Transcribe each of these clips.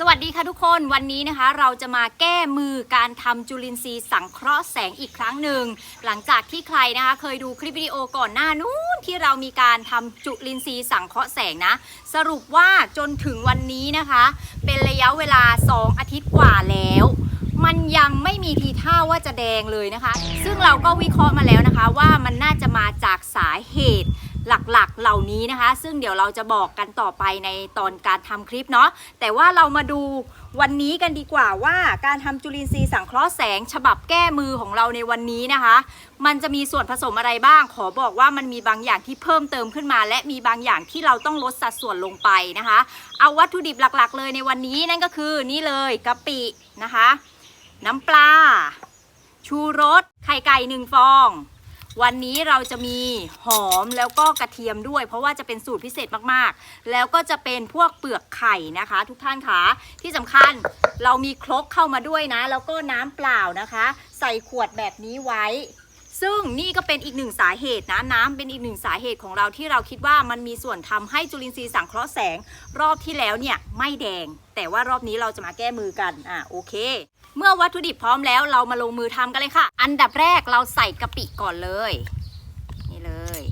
สวัสดีค่ะทุกคนวันนี้นะคะ เราจะมาแก้มือการทำจุลินทรีย์สังเคราะห์แสงอีกครั้งหนึ่ง หลังจากที่ใครนะคะ เคยดูคลิปวิดีโอก่อนหน้านู้นที่เรามีการทำจุลินทรีย์สังเคราะห์แสงนะ สรุปว่าจนถึงวันนี้นะคะ เป็นระยะเวลา 2 อาทิตย์กว่าแล้ว มันยังไม่มีทีท่าว่าจะแดงเลยนะคะ ซึ่งเราก็วิเคราะห์มาแล้วนะคะ ว่ามันน่าจะมาจากสาเหตุ เหล่านี้นะคะ ซึ่งเดี๋ยวเราจะบอกกันต่อไปในตอนการทำคลิปเนาะแต่ว่าเรามาดูวันนี้กันดีกว่าว่าการทำจุลินทรีย์สังเคราะห์แสง ฉบับแก้มือของเราในวันนี้นะคะ มันจะมีส่วนผสมอะไรบ้าง ขอบอกว่ามันมีบางอย่างที่เพิ่มเติมขึ้นมา และมีบางอย่างที่เราต้องลดสัดส่วนลงไปนะคะ เอาวัตถุดิบหลักๆ เลยในวันนี้นั่นก็คือนี่เลยกะปินะคะ น้ำปลา ชูรสไข่ไก่หนึ่งฟอง วันนี้เราจะมีหอมแล้วก็กระเทียมด้วย เพราะว่าจะเป็นสูตรพิเศษมากๆ แล้วก็จะเป็นพวกเปลือกไข่นะคะ ทุกท่านคะที่สำคัญเรามีครกเข้ามาด้วยนะ แล้วก็น้ำเปล่านะคะ ใส่ขวดแบบนี้ไว้ซึ่งนี่ก็เป็นอีกหนึ่งสาเหตุนะน้ำเป็นอีกหนึ่งสาเหตุของเราที่เราคิดว่ามันมีส่วนทำให้จุลินทรีย์สังเคราะห์แสง รอบที่แล้วเนี่ยไม่แดง แต่ว่ารอบนี้เราจะมาแก้มือกันอะโอเค เมื่อวัตถุดิบพร้อมแล้วเรามาลงมือทำกันเลยค่ะ อันดับแรกเราใส่กะปิก่อนเลย นี่เลย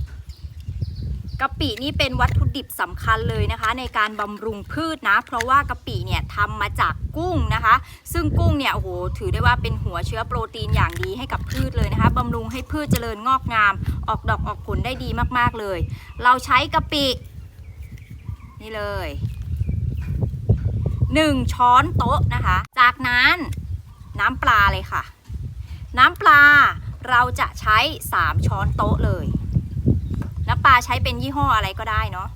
กะปินี่เป็นวัตถุดิบสำคัญเลยนะคะ ในการบำรุงพืชนะ เพราะว่ากะปิเนี่ยทำมาจากกุ้งนะคะ ซึ่งกุ้งเนี่ยโอ้โหถือได้ว่าเป็นหัวเชื้อโปรตีนอย่างดีให้กับพืชเลยนะคะบำรุงให้พืชเจริญงอกงาม ออกดอกออกผลได้ดีมากๆเลย เราใช้กะปินี่เลยหนึ่งช้อนโต๊ะนะคะ จากนั้น น้ำปลาเลยค่ะ น้ำปลาเราจะใช้ 3 ช้อนโต๊ะเลย น้ำปลาใช้เป็นยี่ห้ออะไรก็ได้เนาะ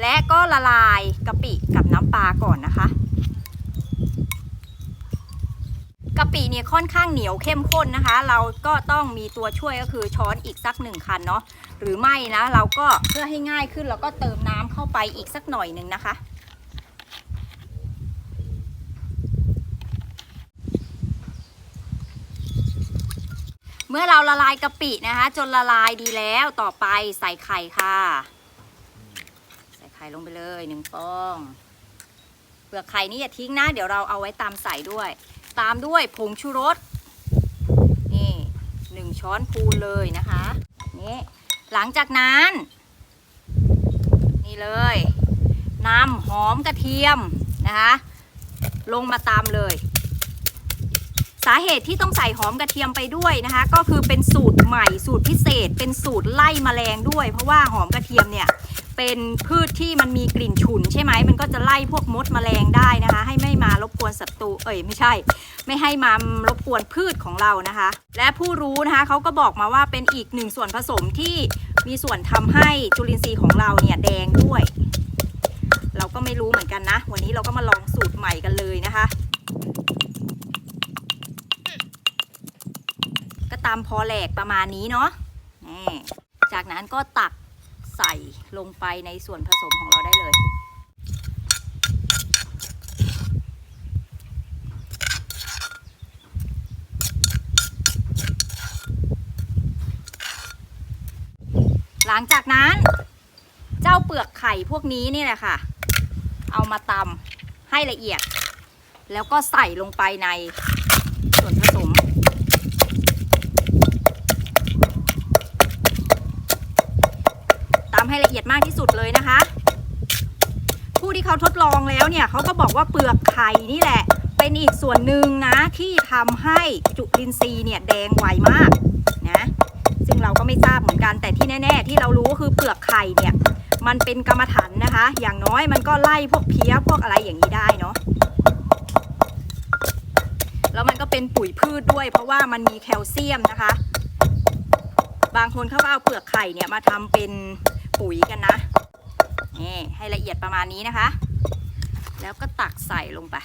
และก็ละลายกะปิกับน้ำปลาก่อนนะคะกะปิเนี่ยค่อนข้างเหนียวเข้มข้นนะคะ เราก็ต้องมีตัวช่วยก็คือช้อนอีกสักหนึ่งคันเนาะหรือไม่นะเราก็เพื่อให้ง่ายขึ้นเราก็เติมน้ำเข้าไปอีกสักหน่อยหนึ่งนะคะ เมื่อเราละลายกะปินะคะ จนละลายดีแล้วต่อไปใส่ไข่ค่ะ ใส่ไข่ลงไปเลยหนึ่งฟองเปลือกไข่นี่อย่าทิ้งนะ เดี๋ยวเราเอาไว้ตามใส่ด้วย ตามด้วยผงชูรสนี่หนึ่งช้อนพูนเลยนะคะนี่หลังจากนั้น นี่เลยน้ำหอมกระเทียมนะคะ ลงมาตามเลย สาเหตุที่ต้องใส่หอมกระเทียมไปด้วยนะคะ ก็คือเป็นสูตรใหม่สูตรพิเศษ เป็นสูตรไล่แมลงด้วย เพราะว่าหอมกระเทียมเนี่ยเป็นพืชที่มันมีกลิ่นฉุนใช่ไหมมันก็จะไล่พวกมดแมลงได้นะคะ ให้ไม่มารบกวนศัตรูเอ้ยไม่ใช่ ไม่ให้มารบกวนพืชของเรานะคะ และผู้รู้นะคะเขาก็บอกมาว่าเป็นอีกหนึ่งส่วนผสมที่มีส่วนทำให้จุลินทรีย์ของเราเนี่ยแดงด้วย เราก็ไม่รู้เหมือนกันนะ วันนี้เราก็มาลองสูตรใหม่กันเลยนะคะ ตามพอแหลกประมาณนี้เนาะนี่จากนั้นก็ตักใส่ลงไปในส่วนผสมของเราได้เลย หลังจากนั้นเจ้าเปลือกไข่พวกนี้นี่แหละค่ะ เอามาตำให้ละเอียด แล้วก็ใส่ลงไปในส่วนผสม ตา มากที่สุดเลยนะคะ ผู้ที่เขาทดลองแล้วเนี่ยเขาก็บอกว่าเปลือกไข่นี่แหละ เป็นอีกส่วนหนึ่งนะที่ทำให้จุลินทรีย์เนี่ยแดงไวมากนะซึ่งเราก็ไม่ทราบเหมือนกันแต่ที่แน่ ๆ ที่เรารู้ก็คือเปลือกไข่เนี่ยมันเป็นกรรมฐานนะคะ อย่างน้อยมันก็ไล่พวกเพี้ยพวกอะไรอย่างนี้ได้เนาะแล้วมันก็เป็นปุ๋ยพืชด้วย เพราะว่ามันมีแคลเซียมนะคะ บางคนเขาก็เอาเปลือกไข่เนี่ยมาทำเป็น ปุ๋ยกันนะนี่ให้ละเอียดประมาณนี้นะคะ แล้วก็ตักใส่ลงไป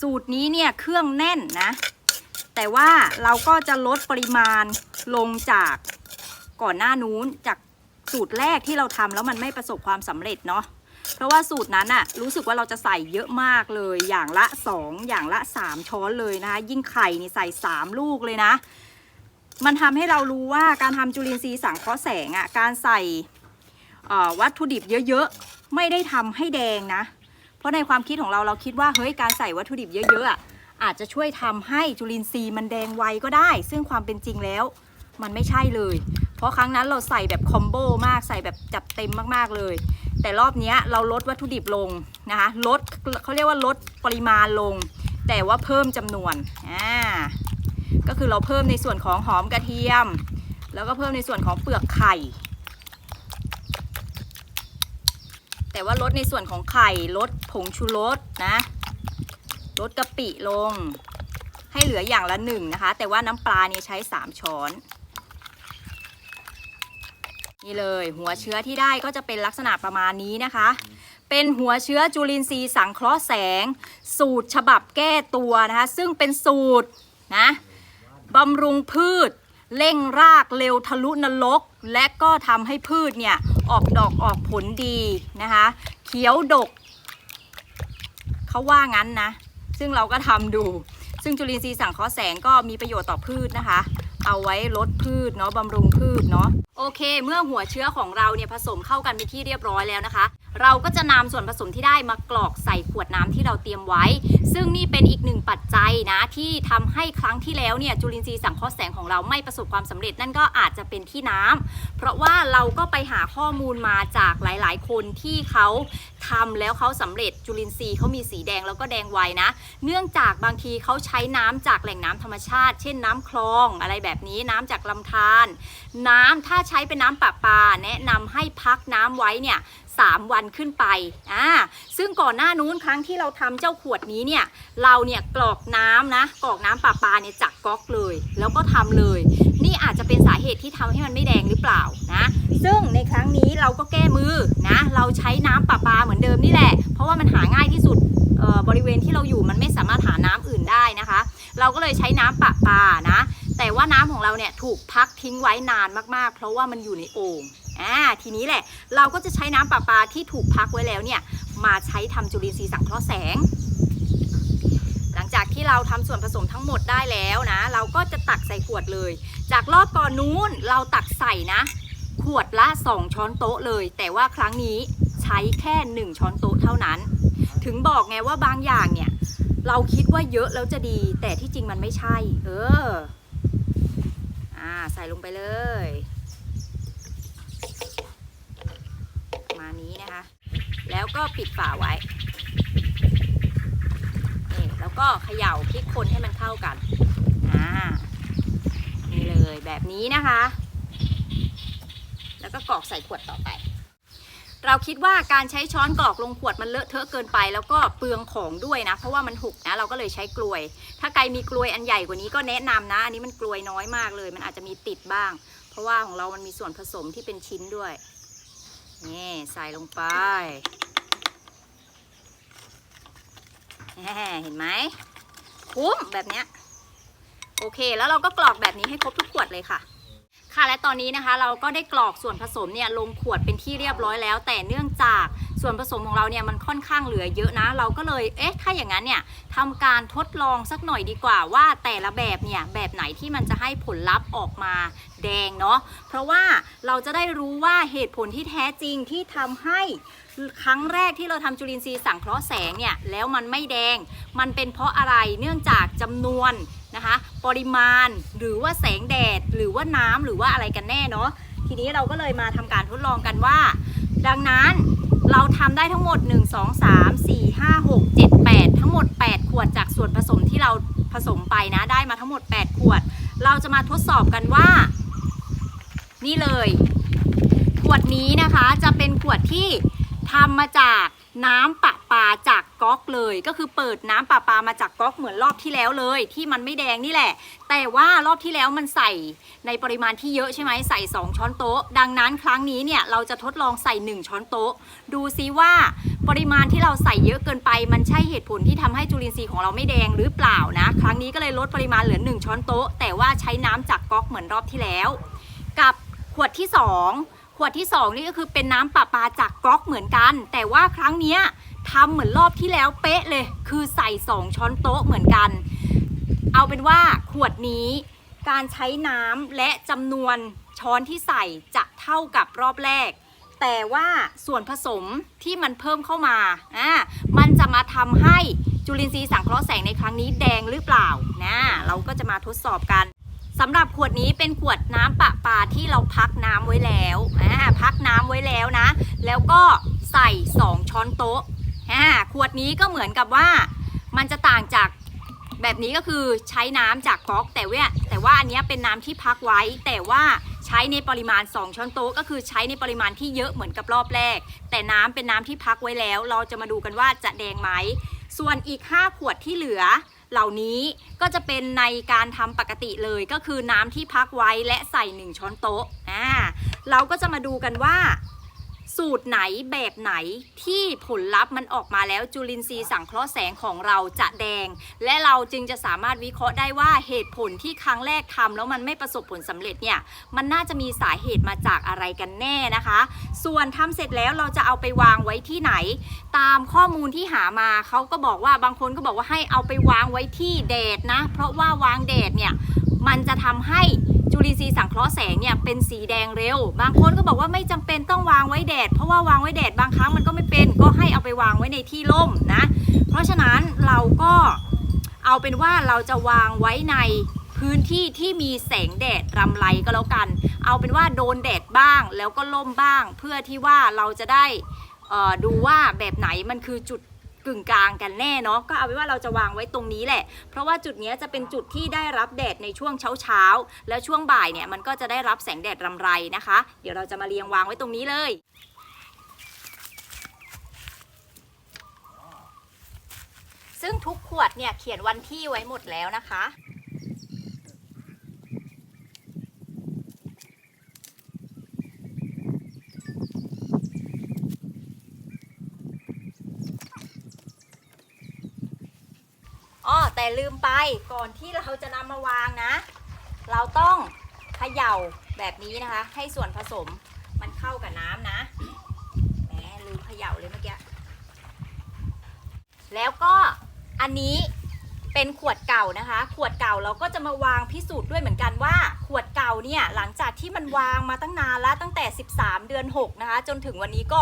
สูตรนี้เนี่ยเครื่องแน่นนะ แต่ว่าเราก็จะลดปริมาณลงจากก่อนหน้านู้นจากสูตรแรกที่เราทำแล้วมันไม่ประสบความสำเร็จเนาะ เพราะว่าสูตรนั้นอะรู้สึกว่าเราจะใส่เยอะมากเลย อย่างละ 2 อย่างละ 3 ช้อนเลยนะคะ ยิ่งไข่นี่ใส่ 3 ลูกเลยนะ มันทำให้เรารู้ว่าการทำจุลินทรีย์สังเคราะห์แสงอะ่ะการใส่วัตถุดิบเยอะๆ ไม่ได้ทำให้แดงนะ เพราะในความคิดของเราเราคิดว่าเฮ้ยการใส่วัตถุดิบเยอะๆอะอาจจะช่วยทำให้จุลินทรีย์มันแดงไวก็ได้ ซึ่งความเป็นจริงแล้วมันไม่ใช่เลย เพราะครั้งนั้นเราใส่แบบคอมโบมากใส่แบบจัดเต็มมากๆเลย แต่รอบนี้เราลดวัตถุดิบลงนะคะลดเขาเรียกว่าลดปริมาณลง แต่ว่าเพิ่มจำนวนอ่าก็คือเราเพิ่มในส่วนของหอมกระเทียม แล้วก็เพิ่มในส่วนของเปลือกไข่ แต่ว่าลดในส่วนของไข่ลดผงชูรสนะลดกะปิลง ให้เหลืออย่างละหนึ่งนะคะ แต่ว่าน้ำปลาเนี่ยใช้ 3 ช้อน นี่เลยหัวเชื้อที่ได้ก็จะเป็นลักษณะประมาณนี้นะคะ เป็นหัวเชื้อจุลินทรีย์สังเคราะห์แสง สูตรฉบับแก้ตัวนะคะ ซึ่งเป็นสูตรนะบำรุงพืช เร่งรากเร็วทะลุนรก และก็ทำให้พืชเนี่ย ออกดอกออกผลดีนะคะ เขียวดก เขาว่างั้นนะ ซึ่งเราก็ทำดู ซึ่งจุลินทรีย์สังเคราะห์แสงก็มีประโยชน์ต่อพืชนะคะ เอาไว้ลดพืชเนาะบำรุงพืชเนาะ โอเค เมื่อหัวเชื้อของเราเนี่ยผสมเข้ากันเป็นที่เรียบร้อยแล้วนะคะ เราก็จะนำส่วนผสมที่ได้มากรอกใส่ขวดน้ำที่เราเตรียมไว้ ซึ่งนี่เป็นอีกหนึ่งปัจจัยนะที่ทำให้ครั้งที่แล้วเนี่ยจุลินทรีย์สังเคราะห์แสงของเราไม่ประสบความสำเร็จนั่นก็อาจจะเป็นที่น้ำเพราะว่าเราก็ไปหาข้อมูลมาจากหลาย ๆ คนที่เขาทำแล้วเขาสำเร็จจุลินทรีย์เขามีสีแดงแล้วก็แดงไวนะ เนื่องจากบางทีเขาใช้น้ำจากแหล่งน้ำธรรมชาติ เช่นน้ำคลองอะไรแบบนี้น้ำจากลำธารน้ำถ้าใช้เป็นน้ำประปา แนะนำให้พักน้ำไว้เนี่ยสามวันขึ้นไป อ่า ซึ่งก่อนหน้านู้นครั้งที่เราทำเจ้าขวดนี้เนี่ย เราเนี่ยกรอกน้ำนะ กรอกน้ำประปาเนี่ยจากก๊อกเลย แล้วก็ทำเลย นี่อาจจะเป็นสาเหตุที่ทำให้มันไม่แดงหรือเปล่านะ ซึ่งในครั้งนี้เราก็แก้มือนะ เราใช้น้ำประปาเหมือนเดิมนี่แหละ เพราะว่ามันหาง่ายที่สุดเอ่อบริเวณที่เราอยู่มันไม่สามารถหาน้ำอื่นได้นะคะ เราก็เลยใช้น้ำประปานะ แต่ว่าน้ำของเราเนี่ยถูกพักทิ้งไว้นานมากๆ เพราะว่ามันอยู่ในโอ่งอ่าทีนี้แหละเราก็จะใช้น้ำประปาที่ถูกพักไว้แล้วเนี่ยมาใช้ทำจุลินทรีย์สังเคราะห์แสง หลังจากที่เราทำส่วนผสมทั้งหมดได้แล้วนะ เราก็จะตักใส่ขวดเลย จากรอบก่อนนู้นเราตักใส่นะ ขวดละ 2 ช้อนโต๊ะเลย แต่ว่าครั้งนี้ใช้แค่ 1 ช้อนโต๊ะเท่านั้น ถึงบอกไงว่าบางอย่างเนี่ย เราคิดว่าเยอะแล้วจะดี แต่ที่จริงมันไม่ใช่ เออ อ่า ใส่ลงไปเลยประมาณนี้นะคะ แล้วก็ปิดฝาไว้นี่แล้วก็เขย่าพลิกคนให้มันเข้ากัน อ่า นี่เลยแบบนี้นะคะ แล้วก็กรอกใส่ขวดต่อไป เราคิดว่าการใช้ช้อนกรอกลงขวดมันเลอะเทอะเกินไป แล้วก็เปลืองของด้วยนะ เพราะว่ามันหกนะเราก็เลยใช้กลวย ถ้าใครมีกลวยอันใหญ่กว่านี้ก็แนะนำนะ อันนี้มันกลวยน้อยมากเลย มันอาจจะมีติดบ้าง เพราะว่าของเรามันมีส่วนผสมที่เป็นชิ้นด้วยนี่ใส่ลงไปเห็นไหมคุ้มแบบเนี้ยโอเค แล้วเราก็กรอกแบบนี้ให้ครบทุกขวดเลยค่ะ ค่ะและตอนนี้นะคะเราก็ได้กรอกส่วนผสมเนี่ยลงขวดเป็นที่เรียบร้อยแล้ว แต่เนื่องจากส่วนผสมของเราเนี่ยมันค่อนข้างเหลือเยอะนะ เราก็เลยเอ๊ะถ้าอย่างนั้นเนี่ยทำการทดลองสักหน่อยดีกว่าว่าแต่ละแบบเนี่ยแบบไหนที่มันจะให้ผลลัพธ์ออกมาแดงเนาะเพราะว่าเราจะได้รู้ว่าเหตุผลที่แท้จริงที่ทำให้ครั้งแรกที่เราทำจุลินทรีย์สังเคราะห์แสงเนี่ยแล้วมันไม่แดง มันเป็นเพราะอะไรเนื่องจากจำนวน นะคะ ปริมาณหรือว่าแสงแดดหรือว่าน้ำหรือว่าอะไรกันแน่เนาะทีนี้เราก็เลยมาทำการทดลองกันว่า ดังนั้นเราทำได้ทั้งหมด 1 2 3 4 5 6 7 8 ทั้งหมด 8 ขวดจากส่วนผสมที่เราผสมไปนะได้มาทั้งหมด 8 ขวด เราจะมาทดสอบกันว่า นี่เลย ขวดนี้นะคะจะเป็นขวดที่ทำมาจากน้ำปะ ปาจากก๊อกเลย ก็คือเปิดน้ำประปามาจากก๊อกเหมือนรอบที่แล้วเลย ที่มันไม่แดงนี่แหละ แต่ว่ารอบที่แล้วมันใส่ในปริมาณที่เยอะใช่ไหมใส่ 2 ช้อนโต๊ะ ดังนั้นครั้งนี้เนี่ยเราจะทดลองใส่ 1 ช้อนโต๊ะ ดูซิว่าปริมาณที่เราใส่เยอะเกินไป มันใช่เหตุผลที่ทำให้จุลินทรีย์ของเราไม่แดงหรือเปล่านะ ครั้งนี้ก็เลยลดปริมาณเหลือ 1 ช้อนโต๊ะ แต่ว่าใช้น้ำจากก๊อกเหมือนรอบที่แล้ว กับขวดที่ 2ขวดที่ 2 นี่ก็คือเป็นน้ำประปาจากก๊อกเหมือนกัน แต่ว่าครั้งเนี้ย ทำเหมือนรอบที่แล้วเป๊ะเลย คือใส่ 2 ช้อนโต๊ะเหมือนกัน เอาเป็นว่าขวดนี้การใช้น้ำและจำนวนช้อนที่ใส่จะเท่ากับรอบแรก แต่ว่าส่วนผสมที่มันเพิ่มเข้ามาอ่ามันจะมาทำให้จุลินทรีย์สังเคราะห์แสงในครั้งนี้แดงหรือเปล่านะเราก็จะมาทดสอบกันสำหรับขวดนี้เป็นขวดน้ำประปาที่เราพักน้ำไว้แล้วอ่าพักน้ำไว้แล้วนะ แล้วก็ใส่ 2 ช้อนโต๊ะ อ่าขวดนี้ก็เหมือนกับว่ามันจะต่างจากแบบนี้ก็คือใช้น้ำจากก๊อกแต่ว่าแต่ว่าอันนี้เป็นน้ำที่พักไว้ แต่ว่าใช้ในปริมาณ 2 ช้อนโต๊ะก็คือใช้ในปริมาณที่เยอะเหมือนกับรอบแรก แต่น้ำเป็นน้ำที่พักไว้แล้ว เราจะมาดูกันว่าจะแดงไหมส่วนอีก 5 ขวดที่เหลือ เหล่านี้ก็จะเป็นในการทำปกติเลยก็คือน้ำที่พักไว้และใส่ 1 ช้อนโต๊ะอ่าเราก็จะมาดูกันว่า สูตรไหนแบบไหนที่ผลลัพธ์มันออกมาแล้วจุลินทรีย์สังเคราะห์แสงของเราจะแดง และเราจึงจะสามารถวิเคราะห์ได้ว่าเหตุผลที่ครั้งแรกทำแล้วมันไม่ประสบผลสำเร็จเนี่ยมันน่าจะมีสาเหตุมาจากอะไรกันแน่นะคะ ส่วนทำเสร็จแล้วเราจะเอาไปวางไว้ที่ไหน ตามข้อมูลที่หามาเขาก็บอกว่าบางคนก็บอกว่าให้เอาไปวางไว้ที่แดดนะ เพราะว่าวางแดดเนี่ยมันจะทำให้ ลินทรีย์สังเคราะห์แสงเนี่ยเป็นสีแดงเร็ว บางคนก็บอกว่าไม่จำเป็นต้องวางไว้แดด เพราะว่าวางไว้แดดบางครั้งมันก็ไม่เป็น ก็ให้เอาไปวางไว้ในที่ร่มนะ เพราะฉะนั้นเราก็เอาเป็นว่าเราจะวางไว้ในพื้นที่ที่มีแสงแดดรำไรก็แล้วกัน เอาเป็นว่าโดนแดดบ้าง แล้วก็ล่มบ้าง เพื่อที่ว่าเราจะได้ดูว่าแบบไหนมันคือจุด กึ่งกลางกันแน่เนาะก็เอาไว้ว่าเราจะวางไว้ตรงนี้แหละ เพราะว่าจุดนี้จะเป็นจุดที่ได้รับแดดในช่วงเช้าเช้าแล้วช่วงบ่ายเนี่ยมันก็จะได้รับแสงแดดรำไรนะคะ เดี๋ยวเราจะมาเรียงวางไว้ตรงนี้เลยซึ่งทุกขวดเนี่ยเขียนวันที่ไว้หมดแล้วนะคะ อ้อ แต่ลืมไปก่อนที่เราจะนำมาวางนะ เราต้องเขย่าแบบนี้นะคะ ให้ส่วนผสมมันเข้ากับน้ำนะแหมลืมเขย่าเลยเมื่อกี้แล้วก็อันนี้เป็นขวดเก่านะคะ ขวดเก่าเราก็จะมาวางพิสูจน์ด้วยเหมือนกันว่า ขวดเก่าเนี่ยหลังจากที่มันวางมาตั้งนานแล้วตั้งแต่ 13 เดือน 6 นะคะ จนถึงวันนี้ก็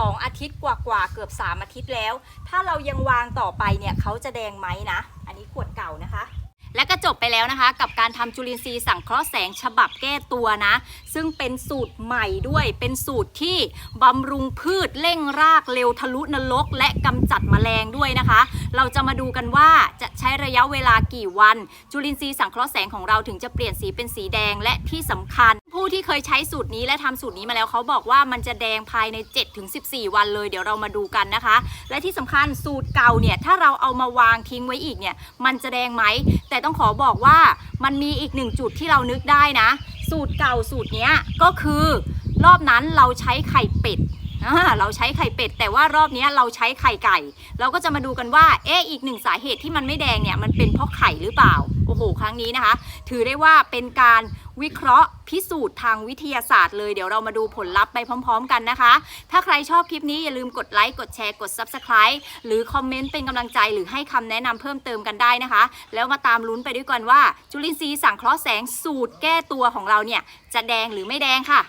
2 อาทิตย์กว่าๆเกือบ 3 อาทิตย์แล้ว ถ้าเรายังวางต่อไปเนี่ยเขาจะแดงไหมนะ อันนี้ขวดเก่านะคะและก็จบไปแล้วนะคะ กับการทำจุลินทรีย์สังเคราะห์แสงฉบับแก้ตัวนะ ซึ่งเป็นสูตรใหม่ด้วยเป็นสูตรที่บำรุงพืชเร่งรากเร็วทะลุนรก และกำจัดแมลงด้วยนะคะ เราจะมาดูกันว่าจะใช้ระยะเวลากี่วัน จุลินทรีย์สังเคราะห์แสงของเราถึงจะเปลี่ยนสีเป็นสีแดงและที่สำคัญ ผู้ที่เคยใช้สูตรนี้และทำสูตรนี้มาแล้วเขาบอกว่ามันจะแดงภายใน 7-14 วันเลย เดี๋ยวเรามาดูกันนะคะ และที่สำคัญสูตรเก่าเนี่ยถ้าเราเอามาวางทิ้งไว้อีกเนี่ยมันจะแดงไหม แต่ต้องขอบอกว่ามันมีอีกหนึ่งจุดที่เรานึกได้นะ สูตรเก่าสูตรนี้ก็คือรอบนั้นเราใช้ไข่เป็ดเราใช้ไข่เป็ด แต่ว่ารอบนี้เราใช้ไข่ไก่ เราก็จะมาดูกันว่าเอ๊ะอีกหนึ่งสาเหตุที่มันไม่แดงเนี่ยมันเป็นเพราะไข่หรือเปล่า หครั้งนี้นะคะ ถือได้ว่าเป็นการวิเคราะห์พิสูจน์ทางวิทยาศาสตร์เลย เดี๋ยวเรามาดูผลลัพธ์ไปพร้อม ๆ กันนะคะ ถ้าใครชอบคลิปนี้อย่าลืมกดไลค์ กดแชร์ กด Subscribe หรือคอมเมนต์เป็นกำลังใจหรือให้คำแนะนำเพิ่มเติมกันได้นะคะ แล้วมาตามลุ้นไปด้วยกันว่า จุลินทรีย์สังเคราะห์แสงสูตรแก้ตัวของเราเนี่ยจะแดงหรือไม่แดงค่ะ